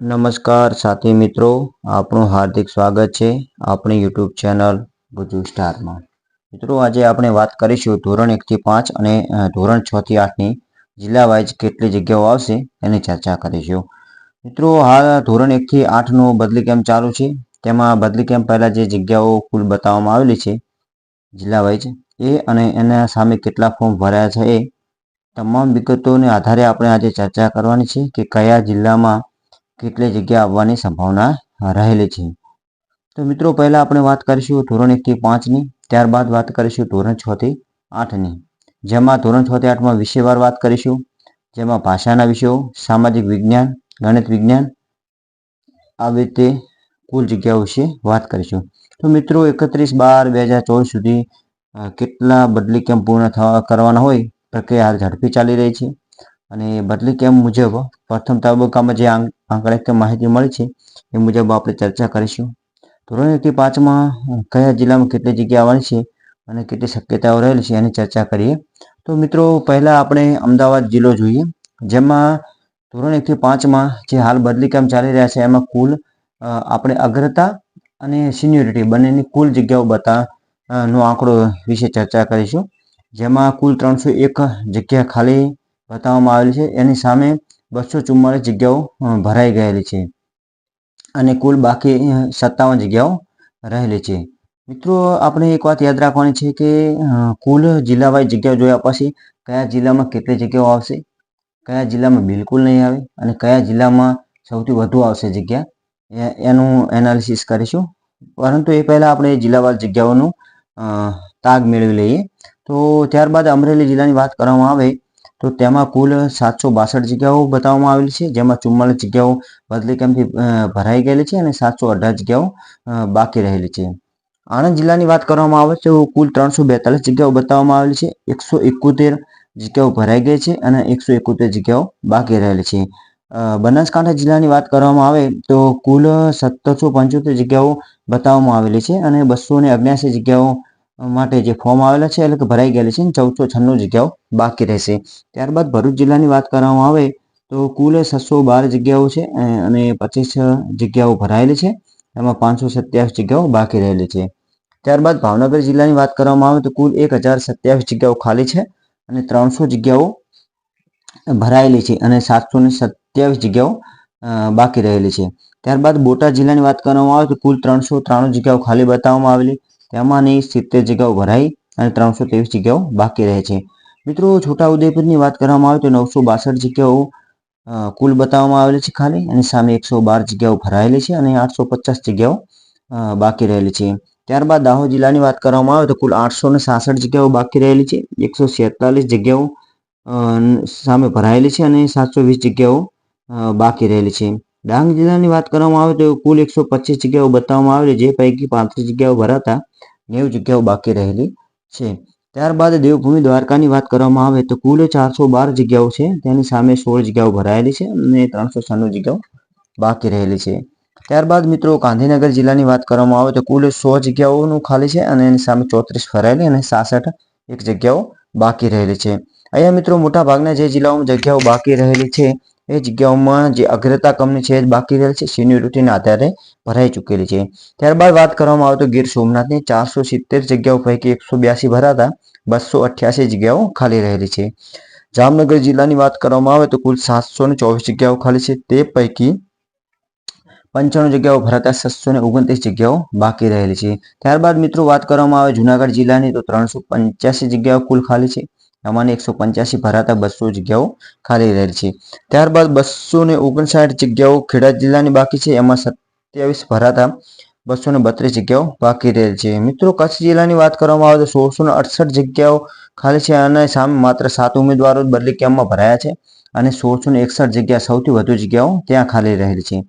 નમસ્કાર સાથી મિત્રો, આપનું હાર્દિક સ્વાગત છે આપણી યુટ્યુબ ચેનલ ગુજુ સ્ટારમાં. મિત્રો, આજે આપણે વાત કરીશું ધોરણ એકથી પાંચ અને ધોરણ છ થી આઠની જિલ્લા વાઇઝ કેટલી જગ્યાઓ આવશે એની ચર્ચા કરીશું. મિત્રો, હાલ ધોરણ એકથી આઠનું બદલી કેમ્પ ચાલુ છે. તેમાં બદલી કેમ્પ પહેલાં જે જગ્યાઓ કુલ બતાવવામાં આવેલી છે જિલ્લા વાઇઝ એ અને એના સામે કેટલા ફોર્મ ભરાયા છે એ તમામ વિગતોને આધારે આપણે આજે ચર્ચા કરવાની છે કે કયા જિલ્લામાં કેટલી જગ્યા આવવાની સંભાવના રહેલી છે. તો મિત્રો, પહેલાં આપણે વાત કરીશું ધોરણ એકથી પાંચની, ત્યારબાદ વાત કરીશું ધોરણ છથી આઠની. જેમાં ધોરણ છથી આઠમાં વિષયવાર વાત કરીશું. જેમાં ભાષાના વિષયો, સામાજિક વિજ્ઞાન, ગણિત વિજ્ઞાન, આવી રીતે કુલ જગ્યાઓ વિશે વાત કરીશું. તો મિત્રો, એકત્રીસ બાર બે હજાર ચોવીસ સુધી કેટલા બદલી કેમ્પ પૂર્ણ થવા, કરવાના હોય? પ્રક્રિયા ઝડપી ચાલી રહી છે. અને બદલી કેમ્પ મુજબ પ્રથમ તબક્કામાં જે આંકડાકીય માહિતી મળી છે, એ મુજબ આપણે ચર્ચા કરીશું. ધોરણ એકથી પાંચમાં કયા જિલ્લામાં કેટલી જગ્યા આવવાની છે અને કેટલી શક્યતાઓ રહેલી છે એની ચર્ચા કરીએ. તો મિત્રો, પહેલા આપણે અમદાવાદ જિલ્લો જોઈએ, જેમાં ધોરણ એકથી પાંચમાં જે હાલ બદલી કામ ચાલી રહ્યા છે, એમાં કુલ આપણે અગ્રતા અને સિન્યોરિટી બંનેની કુલ જગ્યાઓ બતા નો આંકડો વિશે ચર્ચા કરીશું. જેમાં કુલ ત્રણસો એક જગ્યા ખાલી બતાવવામાં આવેલી છે. એની સામે બસો ચુમ્માલીસ જગ્યાઓ ભરાઈ ગયેલી છે. અને કુલ બાકી સત્તાવન જગ્યાઓ રહેલી છે. મિત્રો, આપણે એક વાત યાદ રાખવાની છે કે કુલ જિલ્લાવાઇઝ જગ્યાઓ જોયા પછી કયા જિલ્લામાં કેટલી જગ્યાઓ આવશે? કયા જિલ્લામાં બિલકુલ નહીં આવે અને કયા જિલ્લામાં સૌથી વધુ આવશે જગ્યા? એનું એનાલિસિસ કરીશું. પરંતુ એ પહેલાં આપણે જિલ્લાવાર જગ્યાઓનું તાગ મેળવી લઈએ. તો ત્યારબાદ અમરેલી જિલ્લાની વાત કરવામાં આવે તો તેમાં કુલ સાતસો બાસઠ જગ્યાઓ બતાવવામાં આવેલી છે, જેમાં ચુમ્માલીસ જગ્યાઓ બદલી કેમ્પથી ભરાઈ ગયેલી છે અને સાતસો અઢાર જગ્યાઓ બાકી રહેલી છે. આણંદ જિલ્લાની વાત કરવામાં આવે તો કુલ ત્રણસો બેતાલીસ જગ્યાઓ બતાવવામાં આવેલી છે, એકસો એકોતેર જગ્યાઓ ભરાઈ ગઈ છે અને એકસો એકોતેર જગ્યાઓ બાકી રહેલી છે. બનાસકાંઠા જિલ્લાની વાત કરવામાં આવે તો કુલ સત્તરસો પંચોતેર જગ્યાઓ બતાવવામાં આવેલી છે અને બસો ને અગ્યાસી જગ્યાઓ માટે જે ફોર્મ આવેલા છે એટલે કે ભરાઈ ગયેલી છે ચૌદસો છન્નું જગ્યાઓ બાકી રહેશે. ત્યારબાદ ભરૂચ જિલ્લાની વાત કરવામાં આવે તો કુલ છસો બાર જગ્યાઓ છે અને પચીસ જગ્યાઓ ભરાયેલી છે. એમાં પાંચસો સત્યાવીસ જગ્યાઓ બાકી રહેલી છે. ત્યારબાદ ભાવનગર જિલ્લાની વાત કરવામાં આવે તો કુલ એક હજાર સત્યાવીસ જગ્યાઓ ખાલી છે અને ત્રણસો જગ્યાઓ ભરાયેલી છે અને સાતસો ને સત્યાવીસ જગ્યાઓ બાકી રહેલી છે. ત્યારબાદ બોટાદ જિલ્લાની વાત કરવામાં આવે તો કુલ ત્રણસો ત્રાણું જગ્યાઓ ખાલી બતાવવામાં આવેલી તેમાંની સિત્તેર જગ્યાઓ ભરાઈ અને ત્રણસો ત્રેવીસ જગ્યાઓ બાકી રહે છે. મિત્રો, છોટાઉદેપુરની વાત કરવામાં આવે તો નવસો બાસઠ જગ્યાઓ કુલ બતાવવામાં આવેલી છે ખાલી અને સામે એકસો બાર જગ્યાઓ ભરાયેલી છે અને આઠસો પચાસ જગ્યાઓ બાકી રહેલી છે. ત્યારબાદ દાહોદ જિલ્લાની વાત કરવામાં આવે તો કુલ આઠસો ને સાસઠ જગ્યાઓ બાકી રહેલી છે, એકસો છેતાલીસ જગ્યાઓ સામે ભરાયેલી છે અને સાતસો વીસ જગ્યાઓ બાકી રહેલી છે. ડાંગ જિલ્લાની વાત કરવામાં આવે તો કુલ એકસો પચીસ જગ્યાઓ બતાવવામાં આવેલી જે પૈકી પાંત્રીસ જગ્યાઓ ભરાતા નેવું જગ્યાઓ બાકી રહેલી છે. ત્યારબાદ દેવભૂમિ દ્વારકાની વાત કરવામાં આવે તો કુલ ચારસો બાર જગ્યાઓ છે, તેની સામે સોળ જગ્યાઓ ભરાયેલી છે અને ત્રણસો છન્નું જગ્યાઓ બાકી રહેલી છે. ત્યારબાદ મિત્રો ગાંધીનગર જિલ્લાની વાત કરવામાં આવે તો કુલ સો જગ્યાઓનું ખાલી છે અને એની સામે ચોત્રીસ ભરાયેલી અને સાસઠ એક જગ્યાઓ બાકી રહેલી છે. અહીંયા મિત્રો મોટા ભાગના જે જિલ્લાઓમાં જગ્યાઓ બાકી રહેલી છે એ જગ્યાઓમાં જે અગ્રતા કમની છે બાકી રહેલી છે. સિન્યોરિટીના આધારે ભરાઈ ચૂકેલી છે. ત્યારબાદ વાત કરવામાં આવે તો ગીર સોમનાથની ચારસો સિત્તેર જગ્યાઓ પૈકી એકસો બ્યાસી ભરાતા બસો અઠ્યાસી જગ્યાઓ ખાલી રહેલી છે. જામનગર જિલ્લાની વાત કરવામાં આવે તો કુલ સાતસો ને ચોવીસ જગ્યાઓ ખાલી છે. તે પૈકી પંચાણું જગ્યાઓ ભરાતા છસો ને ઓગણત્રીસ જગ્યાઓ બાકી રહેલી છે. ત્યારબાદ મિત્રો વાત કરવામાં આવે જુનાગઢ જિલ્લાની તો ત્રણસો પંચ્યાસી જગ્યાઓ કુલ ખાલી છે. એમાંની એકસો પંચ્યાસી ભરાતા બસો જગ્યાઓ ખાલી રહેલી છે. ત્યારબાદ બસો ને ઓગણસાઠ જગ્યાઓ ખેડા જિલ્લાની બાકી છે. એમાં સત્યાવીસ ભરાતા બસો ને બત્રીસ જગ્યાઓ બાકી રહેલ છે. મિત્રો, કચ્છ જિલ્લાની વાત કરવામાં આવે તો સોળસો ને અડસઠ જગ્યાઓ ખાલી છે અને સામે માત્ર સાત ઉમેદવારો જ બદલી કેમ્પમાં ભરાયા છે અને સોળસો ને એકસઠ જગ્યા સૌથી વધુ જગ્યાઓ ત્યાં ખાલી રહેલી છે.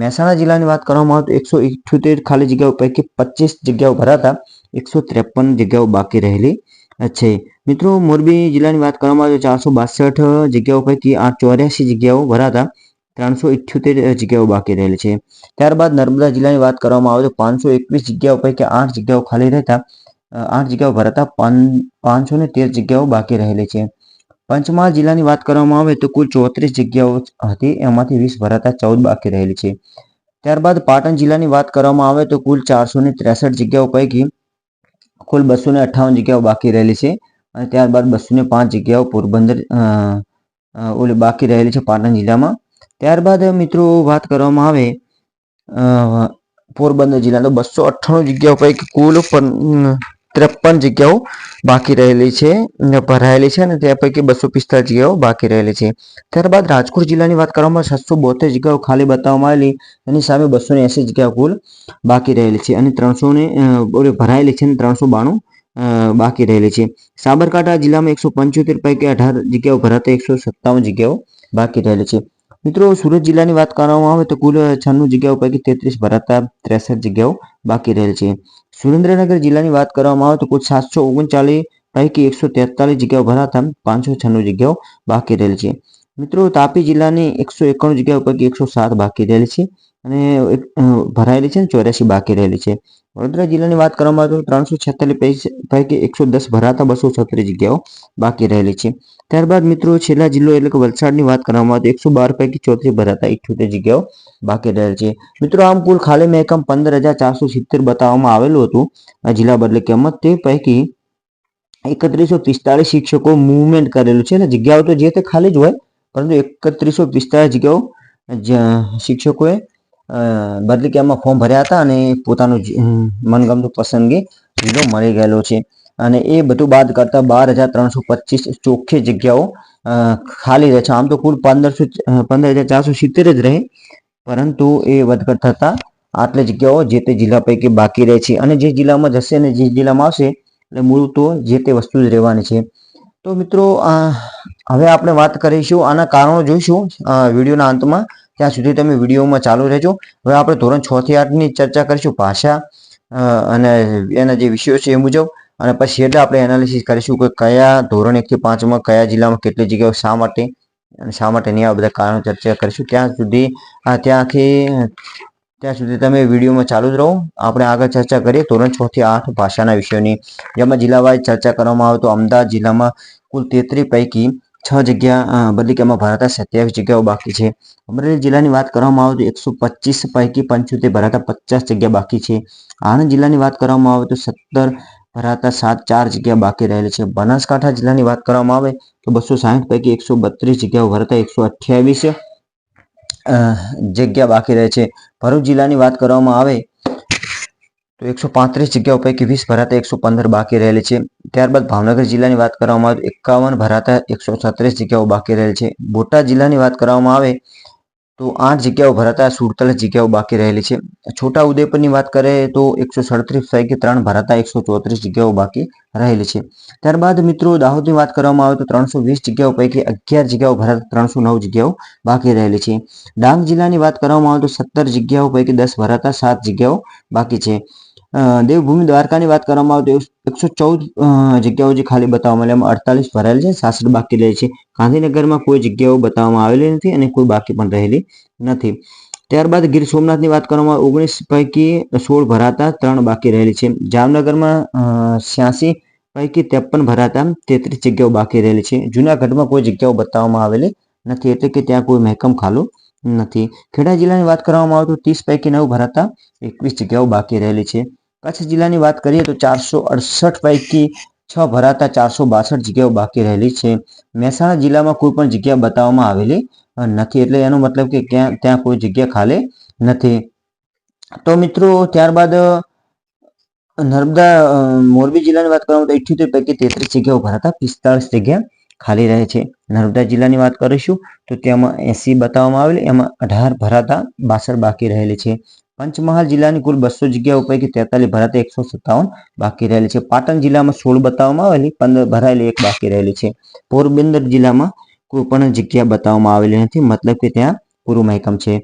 મહેસાણા જિલ્લાની વાત કરવામાં આવે તો એકસો ઇઠ્યોતેર ખાલી જગ્યાઓ પૈકી પચીસ જગ્યાઓ ભરાતા એકસો ત્રેપન જગ્યાઓ બાકી રહેલી છે. મિત્રો, મોરબી જિલ્લાની વાત કરવામાં આવે તો ચારસો બાસઠ જગ્યાઓ પૈકી આઠ ચોર્યાસી જગ્યાઓ ભરાતા ત્રણસો ઇઠ્યોતેર જગ્યાઓ બાકી રહેલી છે. ત્યારબાદ નર્મદા જિલ્લાની વાત કરવામાં આવે તો પાંચસો એકવીસ જગ્યાઓ પૈકી આઠ જગ્યાઓ ખાલી રહેતા આઠ જગ્યાઓ ભરાતા પાંચસો ને તેર જગ્યાઓ બાકી રહેલી છે. પંચમહાલ જિલ્લાની વાત કરવામાં આવે તો કુલ ચોત્રીસ જગ્યાઓ હતી, એમાંથી વીસ ભરાતા ચૌદ બાકી રહેલી છે. ત્યારબાદ પાટણ જિલ્લાની વાત કરવામાં આવે તો કુલ ચારસો ને ત્રેસઠ જગ્યાઓ પૈકી કુલ બસો ને અઠ્ઠાવન જગ્યાઓ બાકી રહેલી છે અને ત્યારબાદ બસો ને પાંચ જગ્યાઓ પોરબંદર ઓલી બાકી રહેલી છે પાટણ જિલ્લામાં. ત્યારબાદ મિત્રો વાત કરવામાં આવે પોરબંદર જિલ્લા તો બસો અઠ્ઠાણું જગ્યાઓ પૈકી કુલ ત્રેપન જગ્યાઓ બાકી રહેલી છે ભરાયેલી છે અને તે પૈકી બસો પિસ્તાલીસ જગ્યાઓ બાકી રહેલી છે. ત્યારબાદ રાજકોટ જિલ્લાની વાત કરવામાં છસો બોતેર જગ્યાઓ ખાલી બતાવવામાં આવેલી, એની સામે બસો ને એસી જગ્યાઓ કુલ બાકી રહેલી છે અને ત્રણસો ને ભરાયેલી છે અને ત્રણસો બાણું બાકી રહેલી છે. સાબરકાંઠા જિલ્લામાં એકસો પંચોતેર પૈકી અઢાર જગ્યાઓ ભરાતા એકસો સત્તાવન જગ્યાઓ બાકી રહેલી છે. મિત્રો, સુરત જિલ્લાની વાત કરવામાં આવે તો કુલ છન્નું જગ્યાઓ પૈકી તેત્રીસ ભરાતા ત્રેસઠ જગ્યાઓ બાકી રહેલ છે. સુરેન્દ્રનગર જિલ્લાની વાત કરવામાં આવે તો કુલ સાતસો ઓગણચાલીસ પૈકી એકસો તેતાલીસ જગ્યાઓ ભરાતા પાંચસો છન્નું જગ્યાઓ બાકી રહેલ છે. મિત્રો, તાપી જિલ્લાની એકસો એકાણું જગ્યાઓ પૈકી એકસો સાત બાકી રહેલ છે. અને ભરાયેલી છે ને ચોર્યાસી બાકી રહેલી છે. વડોદરા જિલ્લાની વાત કરવામાં આવે તો ત્રણસો છેતાલીસ પૈકી એકસો દસ ભરાતા બસો છત્રીસ જગ્યાઓ બાકી રહેલી છે. ત્યારબાદ મિત્રો છેલ્લા જિલ્લો એટલે કે વલસાડની વાત કરવામાં આવે તો એકસો બાર પૈકી ચોત્રીસ ભરાતા ઇઠ્યોતેર જગ્યાઓ બાકી રહેલ છે. મિત્રો આમ કુલ ખાલી મહેકમ પંદર હજાર ચારસો સિત્તેર બતાવવામાં આવેલું હતું. આ જિલ્લા બદલે કિંમત તે પૈકી એકત્રીસો પિસ્તાળીસ શિક્ષકો મુવમેન્ટ કરેલું છે. અને જગ્યાઓ તો જે તે ખાલી જ હોય, પરંતુ એકત્રીસો પિસ્તાળીસ જગ્યાઓ શિક્ષકોએ બદલી કેમ્પમાં ફોર્મ ભર્યા હતા અને પોતાનું મનગમતું પસંદગી જિલ્લો મળી ગયેલો છે. અને એ બધું બાદ કરતા બાર હજાર ત્રણસો પચીસ ચોખ્ખી જગ્યાઓ ખાલી રહે છે. આમ તો કુલ પંદરસો પંદર હજાર ચારસો સિત્તેર જ રહે. પરંતુ એ વધઘટ થતા આટલી જગ્યાઓ જે તે જિલ્લા પૈકી બાકી રહે છે. અને જે જિલ્લામાં જશે અને જે જિલ્લામાં આવશે, એટલે મૂળ તો જે તે વસ્તુ જ રહેવાની છે. તો મિત્રો હવે આપણે વાત કરીશું, આના કારણો જોઈશું વિડીયોના અંતમાં. ત્યાં સુધી તમે વિડીયોમાં ચાલુ રહેજો. હવે આપણે ધોરણ છ થી આઠની ચર્ચા કરીશું ભાષા અને એના જે વિષયો છે એ મુજબ. અને પછી એટલે આપણે એનાલિસિસ કરીશું કે કયા ધોરણ એકથી પાંચમાં કયા જિલ્લામાં કેટલી જગ્યાઓ શા માટે, અને શા માટે નહીં આ બધા કારણો ચર્ચા કરીશું. ત્યાં સુધી ત્યાંથી, ત્યાં સુધી તમે વિડીયોમાં ચાલુ જ રહો. આપણે આગળ ચર્ચા કરીએ ધોરણ છ થી આઠ ભાષાના વિષયોની. જેમાં જિલ્લાવાઇઝ ચર્ચા કરવામાં આવે તો અમદાવાદ જિલ્લામાં કુલ તેત્રી પૈકી છ જગ્યા અ, કે એમાં ભરાતા સત્યાવીસ જગ્યાઓ બાકી છે. અમરેલી જિલ્લાની વાત કરવામાં આવે તો એકસો પચીસ પૈકી પંચોતેર ભરાતા પચાસ જગ્યા બાકી છે. આણંદ જિલ્લાની વાત કરવામાં આવે તો સત્તર ભરાતા સાત ચાર જગ્યા બાકી રહેલી છે. બનાસકાંઠા જિલ્લાની વાત કરવામાં આવે તો બસો સાહીઠ પૈકી એકસો બત્રીસ જગ્યાઓ ભરાતા એકસો અઠ્યાવીસ જગ્યા બાકી રહે છે. ભરૂચ જિલ્લાની વાત કરવામાં આવે તો એકસો પાંત્રીસ જગ્યાઓ પૈકી વીસ ભરાતા એકસો પંદર બાકી રહેલી છે. ત્યારબાદ ભાવનગર જિલ્લાની વાત કરવામાં આવે તો એકાવન ભરાતા એકસો છત્રીસ જગ્યાઓ બાકી રહેલી છે. બોટાદ જિલ્લાની વાત કરવામાં આવે તો આઠ જગ્યાઓ ભરાતા સુડતાલીસ જગ્યાઓ બાકી રહેલી છે. છોટા ઉદેપુરની વાત કરીએ તો એકસો સડત્રીસ પૈકી ત્રણ ભરાતા એકસો ચોત્રીસ જગ્યાઓ બાકી રહેલી છે. ત્યારબાદ મિત્રો દાહોદની વાત કરવામાં આવે તો ત્રણસો વીસ જગ્યાઓ પૈકી અગિયાર જગ્યાઓ ભરાતા ત્રણસો નવ જગ્યાઓ બાકી રહેલી છે. ડાંગ જિલ્લાની વાત કરવામાં આવે તો સત્તર જગ્યાઓ પૈકી દસ ભરાતા સાત જગ્યાઓ બાકી છે. દેવભૂમિ દ્વારકાની વાત કરવામાં આવે તો એકસો ચૌદ જગ્યાઓ જે ખાલી બતાવવામાં આવેલી એમાં અડતાલીસ ભરાયેલી છે, સાસઠ બાકી રહે છે. ગાંધીનગરમાં કોઈ જગ્યાઓ બતાવવામાં આવેલી નથી અને કોઈ બાકી પણ રહેલી નથી. ત્યારબાદ ગીર સોમનાથની વાત કરવામાં આવે, ઓગણીસ પૈકી સોળ ભરાતા ત્રણ બાકી રહેલી છે. જામનગરમાં છ્યાસી પૈકી ત્રેપન ભરાતા તેત્રીસ જગ્યાઓ બાકી રહેલી છે. જુનાગઢમાં કોઈ જગ્યાઓ બતાવવામાં આવેલી નથી, એટલે કે ત્યાં કોઈ મહેકમ ખાલું નથી. ખેડા જિલ્લાની વાત કરવામાં આવે તો ત્રીસ પૈકી નવ ભરાતા એકવીસ જગ્યાઓ બાકી રહેલી છે. કચ્છ જિલ્લાની વાત કરીએ તો ચારસો અડસઠ પૈકી છ ભરાતા ચારસો બાસઠ જગ્યાઓ બાકી રહેલી છે. મહેસાણા જિલ્લામાં કોઈ પણ જગ્યા બતાવવામાં આવેલી નથી એટલે એનો મતલબ કે ક્યાં, ત્યાં કોઈ જગ્યા ખાલી નથી. તો મિત્રો, ત્યારબાદ નર્મદા મોરબી જિલ્લાની વાત કરવામાં તો ઇઠ્યોતેર પૈકી તેત્રીસ જગ્યાઓ ભરાતા પિસ્તાળીસ જગ્યા ખાલી રહે છે. નર્મદા જિલ્લાની વાત કરીશું તો તેમાં એસી બતાવવામાં આવેલી, એમાં અઢાર ભરાતા બાસઠ બાકી રહેલી છે. પંચમહાલ જિલ્લાની કુલ બસો જગ્યાઓ પૈકી તેતાલીસ ભરાતે એકસો સત્તાવન બાકી રહેલી છે. પાટણ જિલ્લામાં સોળ બતાવવામાં આવેલી, પંદર ભરાયેલી એક બાકી રહેલી છે. પોરબંદર જિલ્લામાં કોઈ પણ જગ્યા બતાવવામાં આવેલી નથી, મતલબ કે ત્યાં પૂરું મહેકમ છે.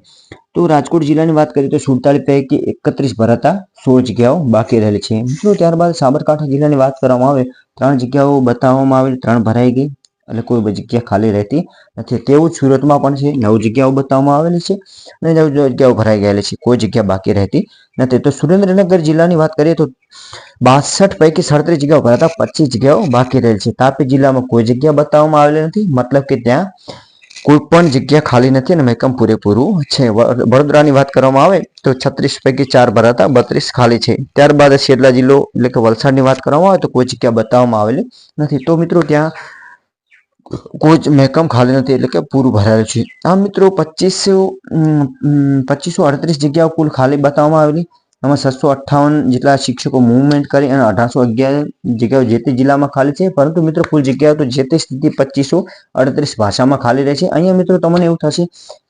તો રાજકોટ જિલ્લાની વાત કરીએ તો સુડતાલીસ પૈકી એકત્રીસ ભરાતા સોળ જગ્યાઓ બાકી રહેલી છે. મિત્રો ત્યારબાદ સાબરકાંઠા જિલ્લાની વાત કરવામાં આવે, ત્રણ જગ્યાઓ બતાવવામાં આવેલી, ત્રણ ભરાઈ ગઈ એટલે કોઈ જગ્યા ખાલી રહેતી નથી. તેવું સુરતમાં પણ છે, નવ જગ્યાઓ બતાવવામાં આવેલી છે અને નવ જગ્યાઓ ભરાઈ ગયેલી છે. કોઈ જગ્યા બાકી રહેતી નથી. તો સુરેન્દ્રનગર જિલ્લાની વાત કરીએ તો બાસઠ પૈકી સડત્રીસ જગ્યાઓ ભરાતા પચીસ જગ્યાઓ બાકી રહેલી છે. તાપી જિલ્લામાં કોઈ જગ્યા બતાવવામાં આવેલી નથી. મતલબ કે ત્યાં કોઈ પણ જગ્યા ખાલી નથી અને મહેકમ પૂરેપૂરું છે. વડોદરાની વાત કરવામાં આવે તો છત્રીસ પૈકી ચાર ભરાતા બત્રીસ ખાલી છે. ત્યારબાદ શેરલા જિલ્લો એટલે કે વલસાડની વાત કરવામાં આવે તો કોઈ જગ્યા બતાવવામાં આવેલી નથી. તો મિત્રો ત્યાં જ મહેકમ ખાલી નથી એટલે કે પૂરું ભરાયેલું છે. આ મિત્રો, પચીસો પચીસો અડત્રીસ જગ્યાઓ કુલ ખાલી બતાવવામાં આવેલી. એમાં છસો અઠ્ઠાવન જેટલા શિક્ષકો મુવમેન્ટ કરી અને અઢારસો અગિયાર જગ્યાઓ જે તે જિલ્લામાં ખાલી છે. પરંતુ મિત્રો કુલ જગ્યાઓ તો જે તે સ્થિતિ પચીસો અડત્રીસ ભાષામાં ખાલી રહે છે. અહીંયા મિત્રો તમને એવું થશે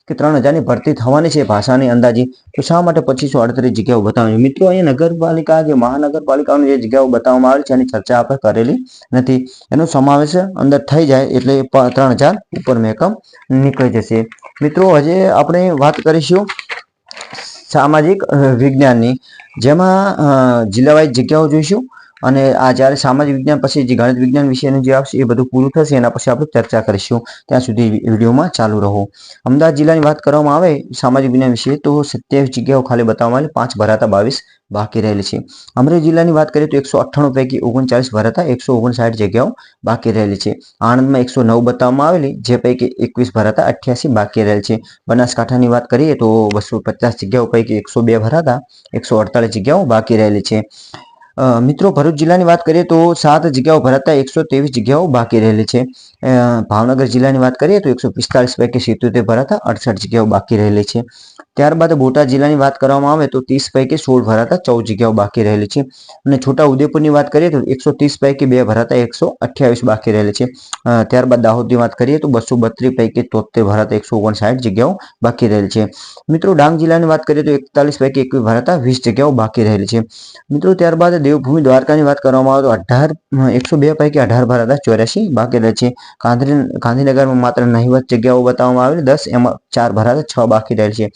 કે ત્રણ હજારની ભરતી થવાની છે ભાષાની અંદાજે. તો શા માટે પચીસો અડત્રીસ જગ્યાઓ બતાવવાની મિત્રો અહીંયા નગરપાલિકા કે મહાનગરપાલિકાઓની જે જગ્યાઓ બતાવવામાં આવેલી છે, એની ચર્ચા આપણે કરેલી નથી. એનો સમાવેશ અંદર થઈ જાય એટલે ત્રણ હજાર ઉપર મેકમ નીકળી જશે. મિત્રો હજે આપણે વાત કરીશું સામાજિક વિજ્ઞાનની. જેમાં જિલ્લાવાઇઝ જગ્યાઓ જોઈશું. અને આ જ્યારે સામાજિક વિજ્ઞાન પછી જે ગણિત વિજ્ઞાન વિષયનું જે આવશે એ બધું પૂરું થશે એના પછી આપણે ચર્ચા કરીશું. ત્યાં સુધી વિડીયોમાં ચાલુ રહો. અમદાવાદ જિલ્લાની વાત કરવામાં આવે, સામાજિક વિજ્ઞાન વિશે, તો સત્યાવીસ જગ્યાઓ ખાલી બતાવવામાં આવેલી, પાંચ ભરાતા બાવીસ બાકી રહેલી છે. અમરેલી જિલ્લાની વાત કરીએ તો એકસો અઠ્ઠાણું પૈકી ઓગણચાલીસ ભરાતા એકસો ઓગણસાઠ જગ્યાઓ બાકી રહેલી છે. આણંદમાં એકસો નવ બતાવવામાં આવેલી, જે પૈકી એકવીસ ભરાતા અઠ્યાસી બાકી રહેલ છે. બનાસકાંઠાની વાત કરીએ તો બસો પચાસ જગ્યાઓ પૈકી એકસો બે ભરાતા, એકસો અડતાલીસ જગ્યાઓ બાકી રહેલી છે. મિત્રો, ભરૂચ જિલ્લાની વાત કરીએ તો સાત જગ્યાઓ ભરાતા એકસો ત્રેવીસ જગ્યાઓ બાકી રહેલી છે. ભાવનગર જિલ્લાની વાત કરીએ તો એકસો પિસ્તાલીસ પૈકી સિત્યોતેર ભરાતા અડસઠ જગ્યાઓ બાકી રહેલી છે. ત્યારબાદ બોટાદ જિલ્લાની વાત કરવામાં આવે તો ત્રીસ પૈકી સોળ ભરાતા ચૌદ જગ્યાઓ બાકી રહેલી છે. અને છોટા ઉદેપુરની વાત કરીએ તો એકસો ત્રીસ પૈકી બે ભરાતા એકસો અઠ્યાવીસ બાકી રહેલી છે. ત્યારબાદ દાહોદની વાત કરીએ તો બસો બત્રીસ પૈકી તોતેર ભરાતા એકસો ઓગણસાઠ જગ્યાઓ બાકી રહેલી છે. મિત્રો, ડાંગ જિલ્લાની વાત કરીએ તો એકતાલીસ પૈકી એકવીસ ભરાતા વીસ જગ્યાઓ બાકી રહેલી છે. મિત્રો, ત્યારબાદ દેવભૂમિ દ્વારકાની વાત કરવામાં આવે તો અઢાર એકસો બે પૈકી અઢાર ભરાતા ચોર્યાસી બાકી રહે છે. ગાંધી ગાંધીનગરમાં માત્ર નહિવત જગ્યાઓ બતાવવામાં આવેલી, દસ એમાં ચાર ભરાતા છ બાકી રહેલ છે.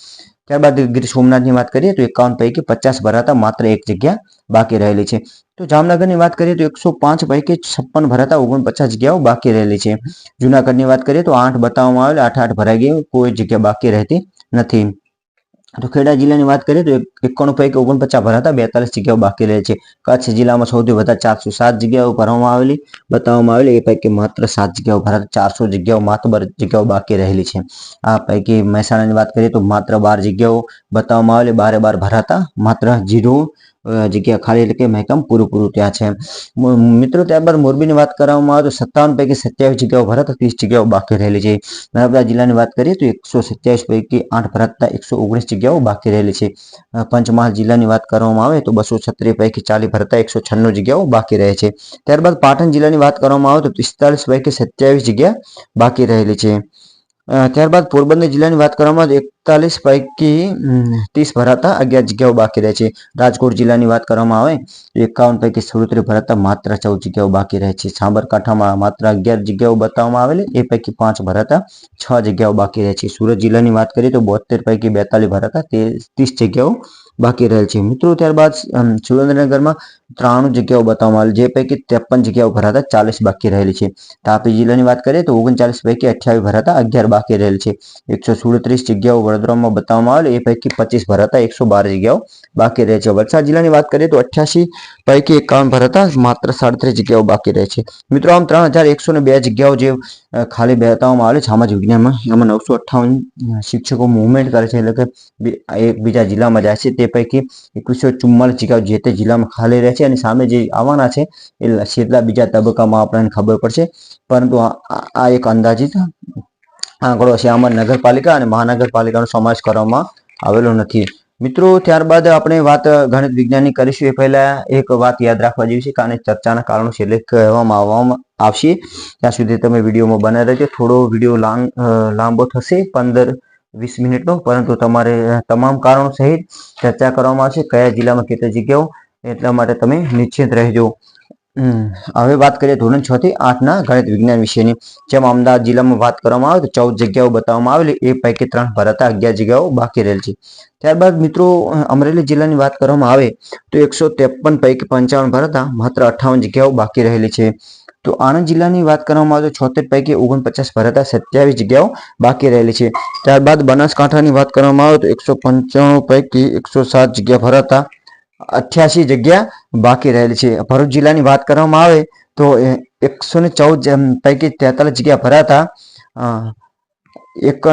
ત્યારબાદ ગીર સોમનાથની વાત કરીએ તો એકાવન પૈકી પચાસ ભરાતા માત્ર એક જગ્યા બાકી રહેલી છે. તો જામનગરની વાત કરીએ તો એકસો પાંચ પૈકી છપ્પન ભરાતા ઓગણપચાસ જગ્યાઓ બાકી રહેલી છે. જુનાગઢની વાત કરીએ તો આઠ બતાવવામાં આવેલ, આઠ આઠ ભરાઈ ગઈ, કોઈ જગ્યા બાકી રહેતી નથી. તો ખેડા જિલ્લાની વાત કરીએ તો એક- એકાણું પૈકી ઓગણપચાસ ભરાતા બેતાલીસ જગ્યાઓ બાકી રહે છે. કચ્છ જિલ્લામાં સૌથી વધારે ચારસો સાત જગ્યાઓ ભરવામાં આવેલી. બતાવવામાં આવેલી, એ પૈકી માત્ર સાત જગ્યાઓ ભરાતા ચારસો જગ્યાઓ માત્ર જગ્યાઓ બાકી રહેલી છે. આ પૈકી મહેસાણાની વાત કરીએ તો માત્ર બાર જગ્યાઓ બતાવવામાં આવેલી, બારે બાર ભરાતા. માત્ર જીરો જગ્યા ખાલી એટલે કે મહેકમ પૂરું પૂરું ત્યાં છે મિત્રો ત્યારબાદ મોરબીની વાત કરવામાં આવે તો સત્તાવન પૈકી સત્યાવીસ જગ્યાઓ ભરાતા ત્રીસ જગ્યાઓ બાકી રહેલી છે. નર્મદા જિલ્લાની વાત કરીએ તો એકસો સત્યાવીસ પૈકી આઠ ભરાતા એકસો ઓગણીસ જગ્યાઓ બાકી રહેલી છે. પંચમહાલ જિલ્લાની વાત કરવામાં આવે તો બસો છત્રીસ પૈકી ચાલીસ ભરાતા એકસો છન્નું જગ્યાઓ બાકી રહે છે. ત્યારબાદ પાટણ જિલ્લાની વાત કરવામાં આવે તો પિસ્તાલીસ પૈકી સત્યાવીસ જગ્યા બાકી રહેલી છે. ત્યારબાદ પોરબંદર જિલ્લાની વાત કરવામાં એકતાલીસ પૈકી ત્રીસ ભરાતા અગિયાર જગ્યાઓ બાકી રહે છે. રાજકોટ જિલ્લાની વાત કરવામાં આવે એકાવન પૈકી સુડત્રીસ ભરાતા માત્ર ચૌદ જગ્યાઓ બાકી રહે છે. સાબરકાંઠામાં માત્ર અગિયાર જગ્યાઓ બતાવવામાં આવેલી, એ પૈકી પાંચ ભરાતા છ જગ્યાઓ બાકી રહે છે. સુરત જિલ્લાની વાત કરીએ તો બોતેર પૈકી બેતાલીસ ભરાતા તે ત્રીસ જગ્યાઓ બાકી રહેલ છે. મિત્રો, ત્યારબાદ સુરેન્દ્રનગરમાં ત્રાણું જગ્યાઓ બતાવવામાં આવેલી જે પૈકી ત્રેપન જગ્યાઓ ભરાતા ચાલીસ બાકી રહેલી છે. તાપી જિલ્લાની વાત કરીએ તો ઓગણચાલીસ પૈકી અઠ્યાવીસ ભરાતા અગિયાર બાકી રહેલ છે. એકસો સુડત્રીસ જગ્યાઓ વડોદરામાં બતાવવામાં આવેલી. એ પૈકી પચીસ ભરાતા એકસો બાર જગ્યાઓ બાકી રહે છે. વલસાડ જિલ્લાની વાત કરીએ તો અઠ્યાસી પૈકી એકાવન ભરાતા માત્ર સાડત્રીસ જગ્યાઓ બાકી રહે છે. મિત્રો, આમ ત્રણ હજાર એકસો ને બે જગ્યાઓ જે ખાલી બેતાવામાં આવે છે સામાજિક વિજ્ઞાનમાં. એમાં નવસો અઠ્ઠાવન શિક્ષકો મુવમેન્ટ કરે છે. એટલે કે એકબીજા એક બીજા જિલ્લામાં જાય છે. તે પૈકી એકવીસો ચુમ્માલીસ જગ્યાઓ જે તે જિલ્લામાં ખાલી રહે છે. અને સામે જે આવવાના છે, એ છેલ્લા બીજા તબક્કામાં આપણને ખબર પડશે. પરંતુ આ એક અંદાજિત આંકડો છે. આમાં નગરપાલિકા અને મહાનગરપાલિકાનો સમાવેશ કરવામાં આવેલો નથી. મિત્રો, ત્યારબાદ આપણે વાત ગણિત વિજ્ઞાનની કરીશું. એ પહેલા એક વાત યાદ રાખવા જેવી છે કે ચર્ચાના કારણો છેલ્લે કહેવામાં આવવામાં આવશે. ત્યાં સુધી તમે વિડીયોમાં બને રહેજો. થોડો વીડિયો લાંબો થશે, પંદર, વીસ મિનિટનો. પરંતુ તમારે તમામ કારણો સહિત ચર્ચા કરવામાં આવશે. કયા જિલ્લામાં કેટલી જગ્યાઓ, એટલા માટે તમે નિશ્ચિત રહેજો. હવે વાત કરીએ ધોરણ છ થી આઠના ગણિત વિજ્ઞાન વિશેની. જેમ અમદાવાદ જિલ્લામાં વાત કરવામાં આવે તો ચૌદ જગ્યાઓ બતાવવામાં આવેલી. એ પૈકી ત્રણ ભરાતા અગિયાર જગ્યાઓ બાકી રહેલ છે. ત્યારબાદ મિત્રો અમરેલી જિલ્લાની વાત કરવામાં આવે તો એકસો ત્રેપન પૈકી પંચાવન ભરાતા માત્ર અઠ્ઠાવન જગ્યાઓ બાકી રહેલી છે. તો આણંદ જિલ્લાની વાત કરવામાં આવે તો છોતેર પૈકી ઓગણપચાસ ભરાતા સત્યાવીસ જગ્યાઓ બાકી રહેલી છે. ત્યારબાદ બનાસકાંઠાની વાત કરવામાં આવે તો એકસો પંચાણું પૈકી એકસો સાત જગ્યા ભરાતા અઠ્યાસી જગ્યા બાકી રહેલી છે. ભરૂચ જિલ્લાની વાત કરવામાં આવે તો એકસો ને ચૌદ પૈકી તેતાલીસ જગ્યા ભરાતા એક,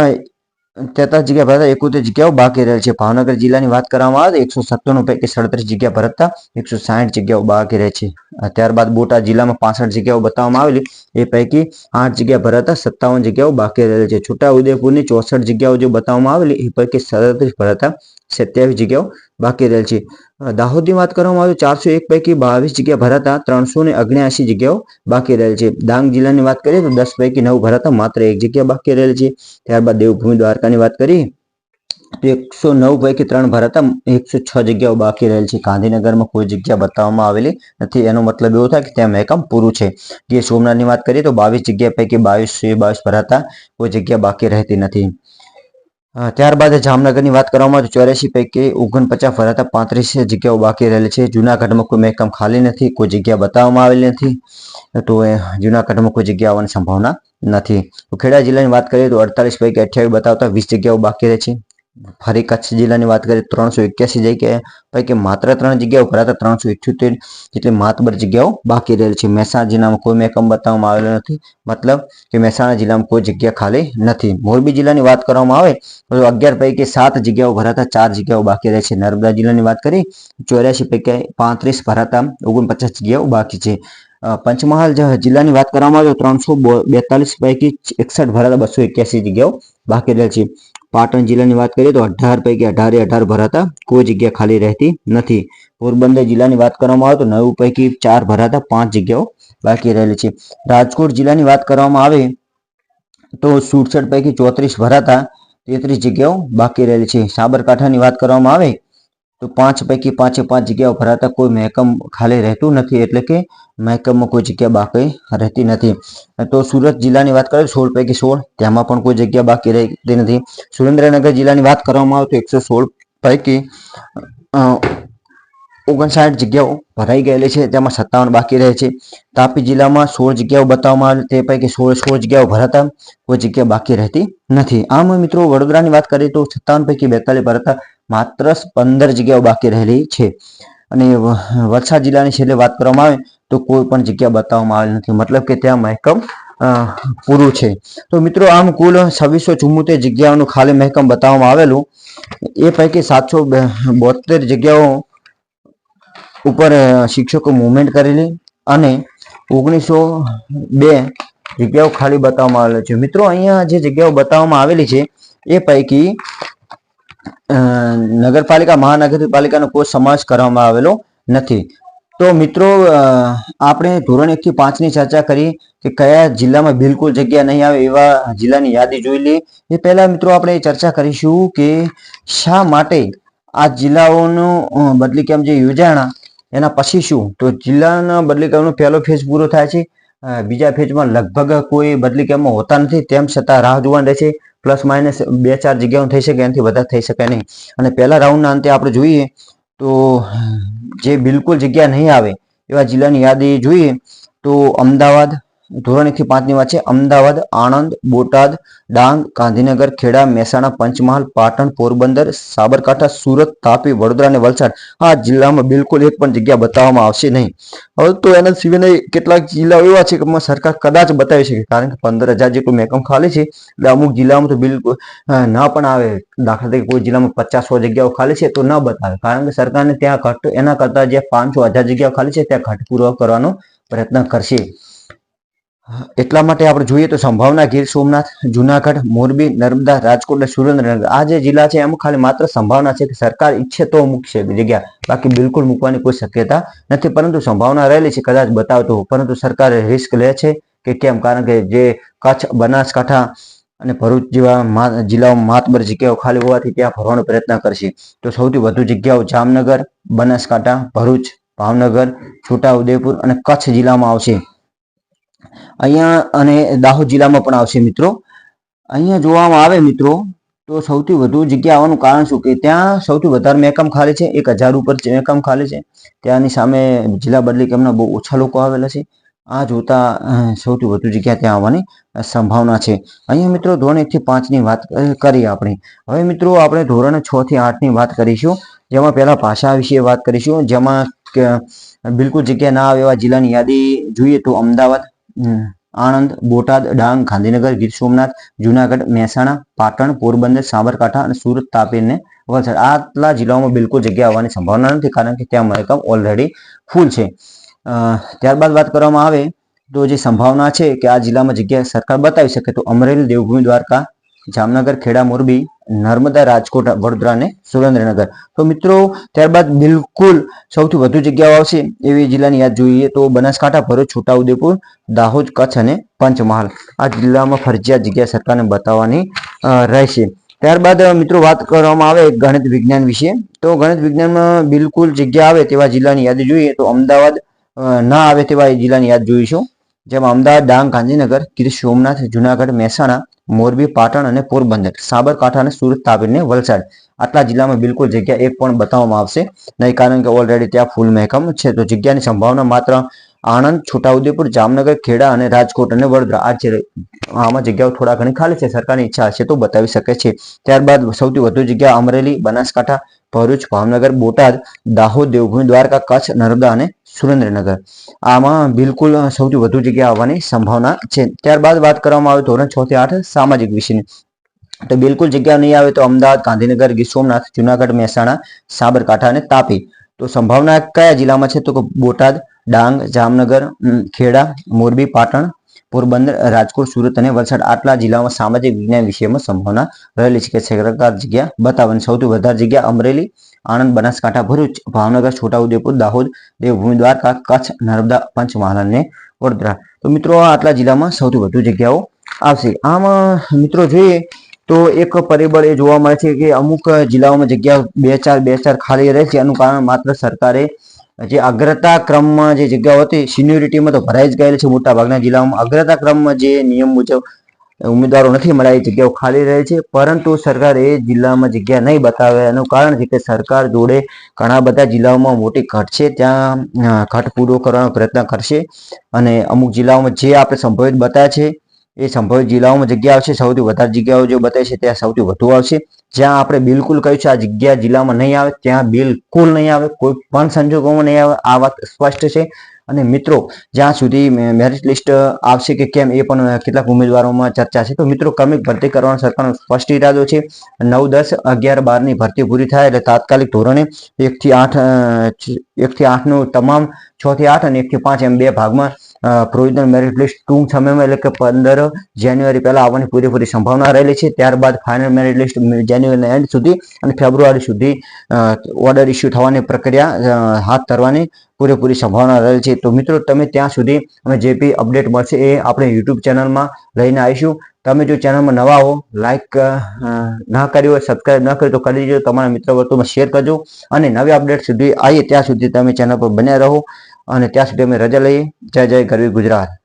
તેતાલીસ જગ્યા ભરાતા એકોતેર જગ્યાઓ બાકી રહેલી છે. ભાવનગર જિલ્લાની વાત કરવામાં આવે તો એકસો સત્તાણું પૈકી સડત્રીસ જગ્યા ભરાતા, એકસો સાઠ જગ્યાઓ બાકી રહે છે. ત્યારબાદ બોટાદ જિલ્લામાં પાસઠ જગ્યાઓ બતાવવામાં આવેલી. એ પૈકી આઠ જગ્યા ભરાતા, સત્તાવન જગ્યાઓ બાકી રહેલી છે. છોટા ઉદેપુરની ચોસઠ જગ્યાઓ જે બતાવવામાં આવેલી, એ પૈકી સડત્રીસ ભરાતા, સત્યાવીસ જગ્યાઓ બાકી રહેલ છે. દાહોદની વાત કરવામાં આવે ચારસો એક પૈકી બાવીસ જગ્યા ભરાતા, ત્રણસો ને અગ્યાસી જગ્યાઓ બાકી રહેલ છે. ડાંગ જિલ્લાની વાત કરીએ તો દસ પૈકી નવ ભરાતા, માત્ર એક જગ્યા બાકી રહેલ છે. ત્યારબાદ દેવભૂમિ દ્વારકાની વાત કરીએ એકસો નવ પૈકી ત્રણ ભરાતા એકસો છ જગ્યાઓ બાકી રહેલ છે. ગાંધીનગરમાં કોઈ જગ્યા બતાવવામાં આવેલી નથી. એનો મતલબ એવો થાય કે ત્યાં મહેકમ પૂરું છે. ગીર સોમનાથની વાત કરીએ તો બાવીસ જગ્યા પૈકી બાવીસ બાવીસ ભરાતા કોઈ જગ્યા બાકી રહેતી નથી. ત્યારબાદ જામનગરની વાત કરવામાં તો ચોર્યાસી પૈકી ઓગણપચાસ ભરાતા પાંત્રીસ જગ્યાઓ બાકી રહેલી છે. જુનાગઢમાં કોઈ મહેકમ ખાલી નથી. કોઈ જગ્યા બતાવવામાં આવેલી નથી. તો જુનાગઢમાં કોઈ જગ્યા આવવાની સંભાવના નથી. ખેડા જિલ્લાની વાત કરીએ તો અડતાલીસ પૈકી અઠ્યાવીસ બતાવતા વીસ જગ્યાઓ બાકી રહે છે. ફરી કચ્છ જિલ્લાની વાત કરીએ ત્રણસો એક્યાસી જગ્યાએ પૈકી માત્ર ત્રણ જગ્યાઓ ભરાતા ત્રણસો ઇઠ્યોતેર જેટલી માતબર જગ્યાઓ બાકી રહેલ છે. મહેસાણા જિલ્લામાં કોઈ મહેકમ બતાવવામાં આવેલો નથી. મતલબ કે મહેસાણા જિલ્લામાં કોઈ જગ્યા ખાલી નથી. મોરબી જિલ્લાની વાત કરવામાં આવે તો અગિયાર પૈકી સાત જગ્યાઓ ભરાતા ચાર જગ્યાઓ બાકી રહે છે. નર્મદા જિલ્લાની વાત કરી ચોર્યાસી પૈકી પાંત્રીસ ભરાતા ઓગણપચાસ જગ્યાઓ બાકી છે. અ, પંચમહાલ જ- જિલ્લાની વાત કરવામાં આવે તો ત્રણસો બેતાલીસ પૈકી એકસઠ ભરાતા બસો એક્યાસી જગ્યાઓ બાકી રહેલ છે. પાટણ જિલ્લાની વાત કરીએ તો અઢાર પૈકી અઢારે અઢાર ભરાતા કોઈ જગ્યા ખાલી રહેતી નથી. પોરબંદર જિલ્લાની વાત કરવામાં આવે તો નવ પૈકી ચાર ભરાતા પાંચ જગ્યાઓ બાકી રહેલી છે. રાજકોટ જિલ્લાની વાત કરવામાં આવે તો સુડસઠ પૈકી ચોત્રીસ ભરાતા તેત્રીસ જગ્યાઓ બાકી રહેલી છે. સાબરકાંઠાની વાત કરવામાં આવે તો પાંચ પૈકી પાંચે પાંચ જગ્યાઓ ભરાતા કોઈ મહેકમ ખાલી રહેતું નથી એટલે કે મહેકમમાં કોઈ જગ્યા બાકી રહેતી નથી તો સુરત જિલ્લાની વાત કરીએ તો સોળ પૈકી સોળ તેમાં પણ કોઈ જગ્યા બાકી રહેતી નથી સુરેન્દ્રનગર જિલ્લાની વાત કરવામાં આવે તો એકસો સોળ પૈકી અ, ઓગણસાઠ જગ્યાઓ ભરાઈ ગયેલી છે તેમાં સત્તાવન બાકી રહે છે તાપી જિલ્લામાં સોળ જગ્યાઓ બતાવવામાં આવે તે પૈકી સોળ સોળ જગ્યાઓ ભરાતા કોઈ જગ્યા બાકી રહેતી નથી આમ મિત્રો વડોદરાની વાત કરીએ તો સત્તાવન પૈકી બેતાલીસ ભરાતા માત્ર પંદર જગ્યાઓ બાકી રહેલી છે. અને વલસાડ જિલ્લાની છેલ્લે વાત કરવામાં આવે તો કોઈ પણ જગ્યા બતાવવામાં આવેલ નથી. મતલબ કે ત્યાં મહેકમ પૂરું છે. તો મિત્રો આમ કુલ છવ્વીસો ચુમ્મોતેર જગ્યાઓનું ખાલી મહેકમ બતાવવામાં આવેલું. એ પૈકી સાતસો બોતેર જગ્યાઓ ઉપર શિક્ષકો મુવમેન્ટ કરેલી અને ઓગણીસો બે જગ્યાઓ ખાલી બતાવવામાં આવેલી છે. મિત્રો અહીંયા જે જગ્યાઓ બતાવવામાં આવેલી છે, એ પૈકી નગરપાલિકા મહાનગરપાલિકાનો કોઈ સમાવેશ કરવામાં આવેલો નથી. તો મિત્રો આપણે ધોરણ એક થી પાંચની ચર્ચા કરી કે કયા જિલ્લામાં બિલકુલ જગ્યા નહીં આવે એવા જિલ્લાની યાદી જોઈ લઈએ. એ પહેલા મિત્રો આપણે ચર્ચા કરીશું કે શા માટે આ જિલ્લાઓનું અ, બદલી કેમ જે યોજાણા એના પછી શું? તો જિલ્લાના બદલી કેમ્પનો પહેલો ફેઝ પૂરો થાય છે? બીજા ફેઝમાં લગભગ કોઈ બદલી કેમ્પમાં હોતા નથી તેમ છતાં રાહ જોવાની રહે છે પ્લસ માઇનસ બે ચાર જગ્યાઓ થઈ શકે, એનાથી વધારે થઈ શકે નહીં. અને પહેલા રાઉન્ડના અંતે આપણે જોઈએ તો જે બિલકુલ જગ્યા નહીં આવે એવા જિલ્લાની યાદી જોઈએ તો અમદાવાદ ધોરણ એકથી પાંચની વાત છે. અમદાવાદ, આણંદ, બોટાદ, ડાંગ, ગાંધીનગર, ખેડા, મહેસાણા, પંચમહાલ, પાટણ, પોરબંદર, સાબરકાંઠા, સુરત, તાપી, વડોદરા અને વલસાડ. આ જિલ્લામાં બિલકુલ એક પણ જગ્યા બતાવવામાં આવશે નહીં. હવે તો એના સિવાય કેટલાક જિલ્લાઓ એવા છે કે સરકાર કદાચ બતાવી શકે, કારણ કે પંદર હજાર જેટલું મેકમ ખાલી છે. એટલે અમુક જિલ્લામાં તો બિલકુલ ના પણ આવે. દાખલા તરીકે કોઈ જિલ્લામાં પચાસ સો જગ્યાઓ ખાલી છે તો ન બતાવે, કારણ કે સરકારને ત્યાં ઘટ, એના કરતા જે પાંચસો હજાર જગ્યાઓ ખાલી છે, ત્યાં ઘટ કરવાનો પ્રયત્ન કરશે. એટલા માટે આપણે જોઈએ તો સંભાવના ગીર સોમનાથ, જુનાગઢ, મોરબી, નર્મદા, રાજકોટ અને સુરેન્દ્રનગર. આ જે જિલ્લા છે, એમાં ખાલી માત્ર સંભાવના છે કે સરકાર ઈચ્છે તો મૂકશે જગ્યા. બાકી બિલકુલ મૂકવાની કોઈ શક્યતા નથી, પરંતુ સંભાવના રહેલી છે, કદાચ બતાવતો પરંતુ સરકાર રિસ્ક લે છે કે કેમ? કારણ કે જે કચ્છ, બનાસકાંઠા અને ભરૂચ જેવા જિલ્લાઓ જિલ્લાઓમાં માતબર જગ્યાઓ ખાલી હોવાથી ત્યાં ભરવાનો પ્રયત્ન કરશે. તો સૌથી વધુ જગ્યાઓ જામનગર, બનાસકાંઠા, ભરૂચ, ભાવનગર, છોટાઉદેપુર અને કચ્છ જિલ્લામાં આવશે. અહીંયા અને દાહોદ જિલ્લામાં પણ આવશે મિત્રો. અહીંયા જોવામાં આવે મિત્રો તો સૌથી વધુ જગ્યા આવવાનું કારણ શું? કે ત્યાં સૌથી વધારે મેકમ ખાલી છે એક હજાર ઉપર મેકમ ખાલી છે. ત્યાંની સામે જિલ્લા બદલી કેમના બહુ ઓછા લોકો આવેલા છે. આ જોતા સૌથી વધુ જગ્યા ત્યાં આવવાની સંભાવના છે. અહીંયા મિત્રો ધોરણ એકથી પાંચની વાત કરી આપણે. હવે મિત્રો આપણે ધોરણ છ થી આઠની વાત કરીશું. જેમાં પહેલા ભાષા વિશે વાત કરીશું. જેમાં બિલકુલ જગ્યા ના આવે એવા જિલ્લાની યાદી જોઈએ તો અમદાવાદ અમ, આણંદ, બોટાદ, ડાંગ, ગાંધીનગર, ગીર સોમનાથ, જુનાગઢ, મહેસાણા, પાટણ, પોરબંદર, સાબરકાંઠા અને સુરત તાપી અને વલસાડ. આટલા જિલ્લાઓમાં બિલકુલ જગ્યા આવવાની સંભાવના નથી કારણ કે ત્યાં મહેકમ ઓલરેડી ફૂલ છે. ત્યારબાદ વાત કરવામાં આવે તો જે સંભાવના છે કે આ જિલ્લામાં જગ્યા સરકાર બતાવી શકે તો અમરેલી, દેવભૂમિ, દ્વારકા જામનગર, ખેડા, મોરબી, નર્મદા, રાજકોટ, વડોદરા અને સુરેન્દ્રનગર. તો મિત્રો, ત્યારબાદ બિલકુલ સૌથી વધુ જગ્યાઓ આવશે એવી જિલ્લાની યાદ જોઈએ તો બનાસકાંઠા, ભરૂચ, છોટાઉદેપુર, દાહોદ, કચ્છ અને પંચમહાલ. આ જિલ્લામાં ફરજિયાત જગ્યા સરકારને બતાવવાની રહેશે. ત્યારબાદ મિત્રો, વાત કરવામાં આવે ગણિત વિજ્ઞાન વિશે. તો ગણિત વિજ્ઞાનમાં બિલકુલ જગ્યા આવે તેવા જિલ્લાની યાદ જોઈએ તો અમદાવાદ ના આવે તેવા જિલ્લાની યાદ જોઈશું. જેમાં અમદાવાદ, ડાંગ, ગાંધીનગર, ગીર સોમનાથ, જુનાગઢ, મહેસાણા, મોરબી, પાટણ અને પોરબંદર, સાબરકાંઠા અને સુરત તાપી અને વલસાડ. આટલા જિલ્લામાં બિલકુલ જગ્યા એક પણ બતાવવામાં આવશે નહીં, કારણ કે ઓલરેડી ત્યાં ફૂલ મહેકમ છે. તો જગ્યાની સંભાવના માત્ર આણંદ, છોટાઉદેપુર, જામનગર, ખેડા અને રાજકોટ અને વડોદરા. આ આમાં જગ્યાઓ થોડા ઘણી ખાલી છે. સરકારની ઈચ્છા હશે તો બતાવી શકે છે. ત્યારબાદ સૌથી વધુ જગ્યા અમરેલી, બનાસકાંઠા, ભરૂચ, ભાવનગર, બોટાદ, દાહોદ, દેવભૂમિ, દ્વારકા, કચ્છ, નર્મદા અને સુરેન્દ્રનગર. આમાં બિલકુલ સૌથી વધુ જગ્યા આવવાની સંભાવના છે. ત્યારબાદ વાત કરવામાં આવે ધોરણ છ થી આઠ સામાજિક વિષયની તો બિલકુલ જગ્યા નહીં આવે તો અમદાવાદ, ગાંધીનગર, ગીર સોમનાથ, જુનાગઢ, મહેસાણા, સાબરકાંઠા અને તાપી. તો સંભાવના કયા જિલ્લામાં છે? તો બોટાદ, ડાંગ, જામનગર ખેડા, મોરબી, પાટણ, પોરબંદર, રાજકોટ, સુરત અને વલસાડ. આટલા જિલ્લામાં સામાજિક વિજ્ઞાન વિષયમાં સંભાવના રહેલી છે કે સરકાર જગ્યા બતાવવાની સૌથી વધારે જગ્યા અમરેલી આણંદ, બનાસકાંઠા, ભરૂચ, ભાવનગર, છોટાઉદેપુર, દાહોદ દેવભૂમિ દ્વારકા કચ્છ, નર્મદા પંચમહાલ અને વડોદરા. તો મિત્રો આટલા જિલ્લામાં સૌથી વધુ જગ્યાઓ આવશે. આમ, મિત્રો, જોઈએ તો એક પરિબળ એ જોવા મળે છે કે અમુક જિલ્લાઓમાં જગ્યા બે ચાર બે ચાર ખાલી રહે છે. એનું કારણ માત્ર સરકારે જે અગ્રતા ક્રમમાં જે જગ્યાઓ હતી, સિન્યોરિટીમાં તો ભરાઈ જ ગયેલી છે મોટા ભાગના જિલ્લાઓમાં. અગ્રતા ક્રમમાં જે નિયમ મુજબ ઉમેદવારો નથી મળ્યા એ જગ્યાઓ ખાલી રહે છે. પરંતુ સરકાર એ જિલ્લામાં જગ્યા નહીં બતાવે એનું કારણ છે કે સરકાર જોડે ઘણા બધા જિલ્લાઓમાં મોટી ઘટ છે. ત્યાં ઘટ પૂરો કરવાનો પ્રયત્ન કરશે. અને અમુક જિલ્લાઓમાં જે આપણે સંભવિત બતાવ્યા છે, એ સંભવિત જિલ્લાઓમાં જગ્યા આવશે. સૌથી વધારે જગ્યાઓ જે બતાવી છે, ત્યાં સૌથી વધુ આવશે. જ્યાં આપણે બિલકુલ કહ્યું છે, આ જગ્યા જિલ્લામાં નહીં આવે, ત્યાં બિલકુલ નહીં આવે. કોઈ પણ સંજોગોમાં નહીં આવે. આ વાત સ્પષ્ટ છે. અને મિત્રો, જ્યાં સુધી મેરિટ લિસ્ટ આવશે કે કેમ, એ પણ કેટલાક ઉમેદવારોમાં ચર્ચા છે. તો મિત્રો, ક્રમિક ભરતી કરવાનો સરકારનો સ્પષ્ટ ઈરાદો છે. નવ, દસ, અગિયાર બારની ભરતી પૂરી થાય એટલે તાત્કાલિક ધોરણે એકથી આઠ એકથી આઠનું તમામ છ થી આઠ અને એકથી પાંચ એમ બે ભાગમાં પ્રોવિઝનલ મેરિટ લિસ્ટ ટૂંક સમયમાં એટલે કે પંદર જાન્યુઆરી પહેલા આવવાની પૂરેપૂરી સંભાવના રહેલી છે. ત્યારબાદ ફાઇનલ મેરિટ લિસ્ટ જાન્યુઆરીના એન્ડ સુધી અને ફેબ્રુઆરી સુધી ઓર્ડર ઇસ્યુ થવાની પ્રક્રિયા હાથ ધરવાની પૂરેપૂરી સંભાવના રહેલી છે. તો મિત્રો, તમે ત્યાં સુધી અમે જે બી અપડેટ મળશે એ આપણે યુટ્યુબ ચેનલમાં લઈને આવીશું. તમે જો ચેનલમાં નવા હો લાઈક ના કર્યું હોય સબસ્ક્રાઈબ ન કર્યું તો કરી દેજો. તમારા મિત્ર વર્તુમાં શેર કરજો. અને નવી અપડેટ સુધી આવીએ ત્યાં સુધી તમે ચેનલ પર બન્યા રહો. અને ત્યાં સુધી અમે રજા લઈએ. જય જય ગરવી ગુજરાત.